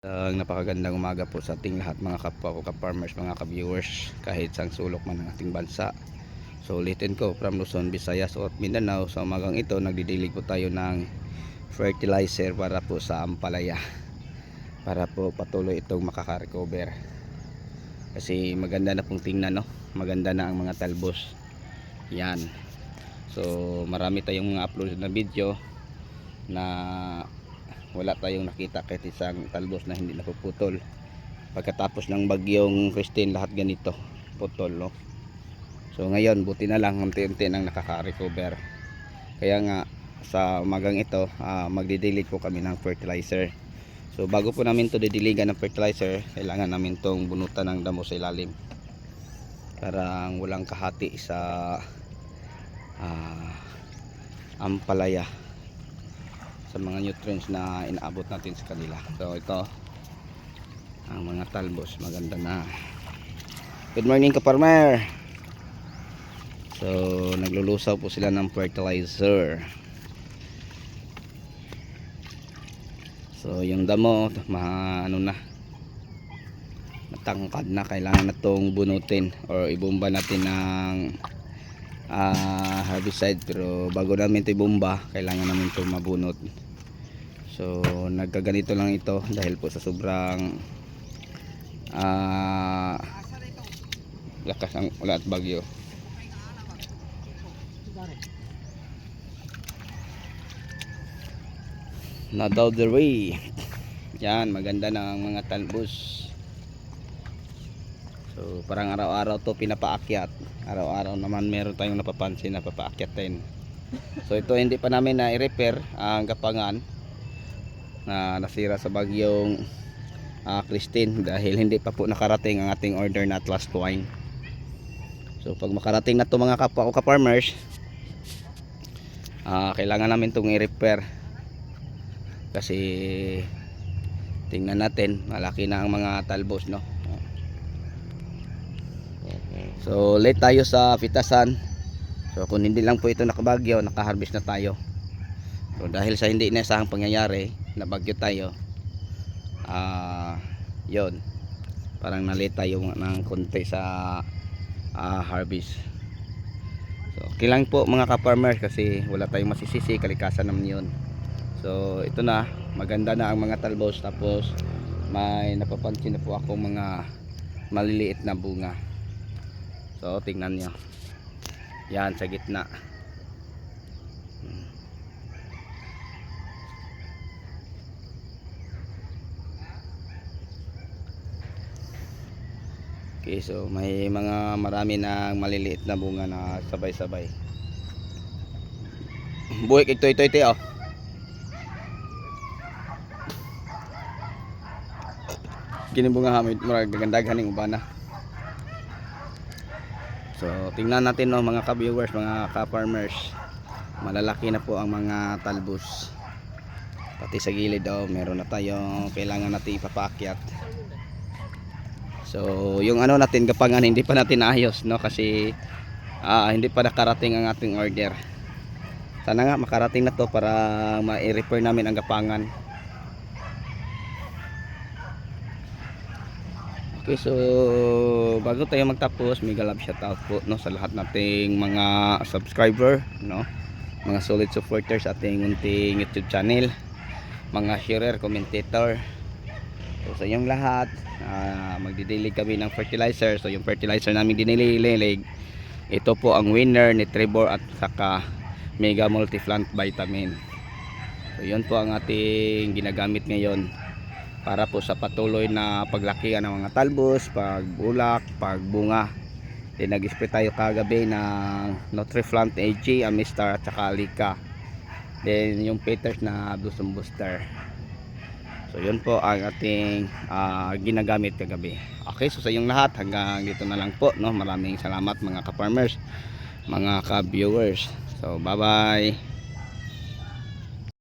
Ang napakagandang umaga po sa ating lahat mga kapwa ko ka-farmers, mga ka-viewers kahit sang sulok man ng ating bansa. So ulitin ko from Luzon, Visayas at Mindanao sa umagang ito nagdidilig po tayo ng fertilizer para po sa ampalaya para po patuloy itong makaka-recover. Kasi maganda na pong tingnan no, maganda na ang mga talbos. Yan. So marami tayong mga upload na video na wala tayong nakita kahit isang talbos na hindi napuputol. Pagkatapos ng bagyong Christine lahat ganito putol no? So ngayon buti na lang unti-unti nang nakaka-recover. Kaya nga sa umagang ito uh, magdidelete po kami ng fertilizer. So bago po namin to didiligan ng fertilizer kailangan namin tong bunutan ng damo sa ilalim. Para walang kahati sa ah, ampalaya sa mga nutrients na inaabot natin sa kanila. So ito ang mga talbos. Maganda na. Good morning ka farmer so naglulusaw po sila ng fertilizer. So yung damo ma ano na matangkad na. Kailangan na tong bunutin or ibumba natin ng ah herbicide pero bago namin ito ibumba kailangan namin ito mabunot. So nagkaganito lang ito dahil po sa sobrang ah lakas ng ulan at bagyo. Not out the way. Yan maganda ang mga talbos So parang araw-araw to pinapaakyat. Araw-araw naman meron tayong napapansin na papaakyatin. So ito hindi pa namin na i-repair ang gapangan na nasira sa bagyong uh, Christine dahil hindi pa po nakarating ang ating order na Atlas Twine. So pag makarating na to mga kapwa ko ka-farmers, ah, kailangan namin itong i-repair kasi tingnan natin malaki na ang mga talbos no So late tayo sa pitasan. So kung hindi lang po ito nakabagyo, nakaharvest na tayo. So dahil sa hindi inaasahang pangyayari, nabagyo tayo. Ah, 'yon. Parang na-late tayo ng konti sa ah, harvest. So okay lang po mga ka-farmers kasi wala tayong masisisi, kalikasan naman 'yon. So ito na, maganda na ang mga talbos tapos may napapansin na po ako mga maliliit na bunga. So tingnan nyo. Yan sa gitna. Okay, so may mga marami na maliliit na bunga na sabay-sabay. Buhik ito ito ito oh. Kini bunga hamid murag gagandaghan ning ubana. So, tingnan natin no mga ka-viewers, mga ka-farmers. Malalaki na po ang mga talbos. Pati sa gilid oh, meron na tayong kailangan natin ipapakyat. So, yung ano natin gapangan hindi pa natin ayos no kasi ah, hindi pa nakarating ang ating order. Sana nga makarating na to para ma-repair namin ang gapangan. Okay, so bago tayo magtapos, mega love shoutout po no sa lahat nating mga subscriber, no. Mga solid supporters sa ating unting YouTube channel, mga sharer, commentator. So sa inyong lahat, uh, magdidilig kami ng fertilizer. So yung fertilizer namin dinililig, ito po ang winner ni Trevor at saka Mega Multiplant Vitamin. So yun po ang ating ginagamit ngayon para po sa patuloy na paglakihan ng mga talbos, pagbulak, pagbunga. Then nag-spray tayo kagabi ng Nutriflant AG, Amistar at saka Alika. Then yung Peters na Blossom Booster. So yun po ang ating ah, ginagamit kagabi. Okay, so sa inyong lahat hanggang dito na lang po, no. Maraming salamat mga ka-farmers, mga ka-viewers. So bye-bye.